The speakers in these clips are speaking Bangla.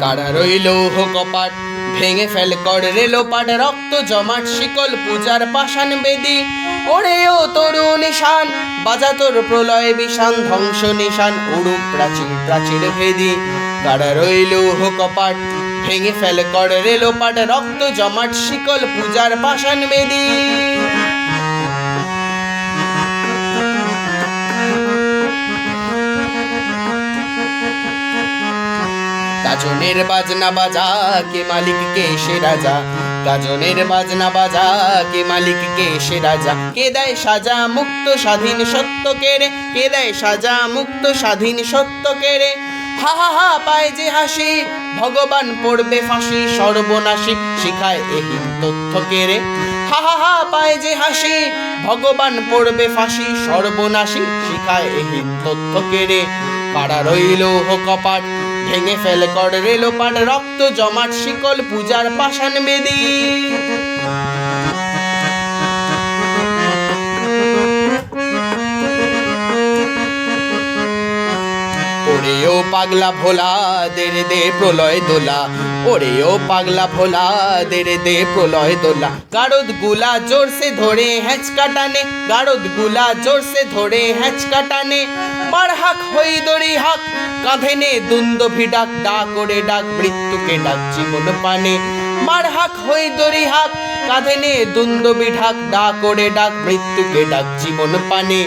কারা রইল কপাট। ভেঙে ফেল কর রেলোপাট রক্ত জমাট, শিকল পূজার পাষাণ বেদি। ওরে ও তরু নিশান বাজা তোর প্রলয় বিশান ধ্বংস নিশান উড়ুক প্রাচীর প্রাচীর ভেদি। কারা রইল কপাট, ভেঙে ফেল কর রেলোপাট রক্ত জমাট, শিকল পূজার পাষাণ বেদি। গাজনের বাজনা বাজা, কে মালিক, কে সে রাজা? গাজনের বাজনা বাজা, কে মালিক, কে সে রাজা? কে দেয় সাজা মুক্ত স্বাধীন সত্য কেড়ে কে দেয় সাজা মুক্ত স্বাধীন সত্য কেড়ে হা হা হা, পায় যে হাসি, ভগবান পড়বে ফাঁসি, সর্বনাশী শিখায় তথ্য হা হা হা, পায় যে হাসি, ভগবান পড়বে ফাঁসি, সর্বনাশী শিখায় এহীন তথ্য কেড়ে কারা রইল হো কপাট? ভেঙে ফেল কর রেলোপাট রক্ত জমাট, শিকল পূজার পাষাণ বেদি পাগলা ভোলা, দেরে দে প্রলয় দোলা। ওরে ও পাগলা ভোলা দেরে দে প্রলয় দোলা। গারদগুলা জোরসে ধরে হ্যাঁচকা টানে গারদগুলা জোরসে ধরে হ্যাঁচকা টানে মার হাক হই দড়ি হাক কাঁধে নে দুন্দ ভিডাক ডা করে ডাক, মৃত্যুকে ডাক জীবন পানে। মার হাক হই দড়ি হাক কাঁধে নে দুন্দ বিঢাক ডা করে ডাক, মৃত্যুকে ডাক জীবন পানে।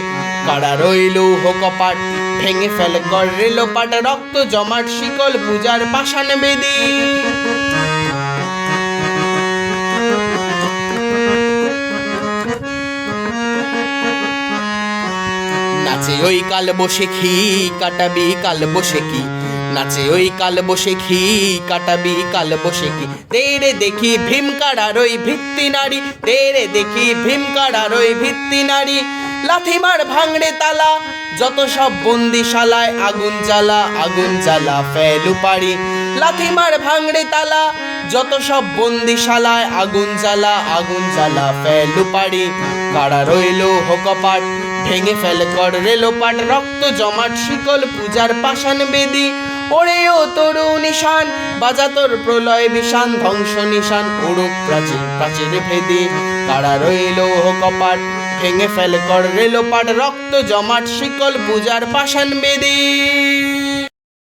কারা রইল হোক কপাট ভেঙে ফেল কর রেলোপাট রক্ত জমাট, শিকল পূজার পাষাণ বেদি নাচে ওই কাল বসে খি কাটাবি কাল বসে কি নাচে ওই কাল বসে খি কাটাবি কাল বসে কি তেরে দেখি ভীম কাড়ার ওই ভিত্তি নারী তেরে দেখি ভীম কাড়ার ওই ভিত্তি নারী। লাথিমার ভাঙড়ে তালা, যত সব বন্দিশালায় আগুন জ্বালা আগুন জ্বালা ফেলু পারি লাথিমার ভাঙড়ে তালা, যত সব বন্দিশালায় আগুন জ্বালা আগুন জ্বালা ফেলু পারি কারা রইল হোকপাট, ভেঙে ফেল কর রেলোপাট রক্ত জমাট শিকল পূজার পাষাণ বেদি। ওরে ও তরু নিশান বাজা তোর প্রলয় বিশান ধ্বংস নিশান উড়ুক প্রাচীর প্রাচীর ভেদি। কারা রইল কপাট ভেঙে ফেল কর রেলোপাট রক্ত জমাট শিকল পূজার পাশান বেদি।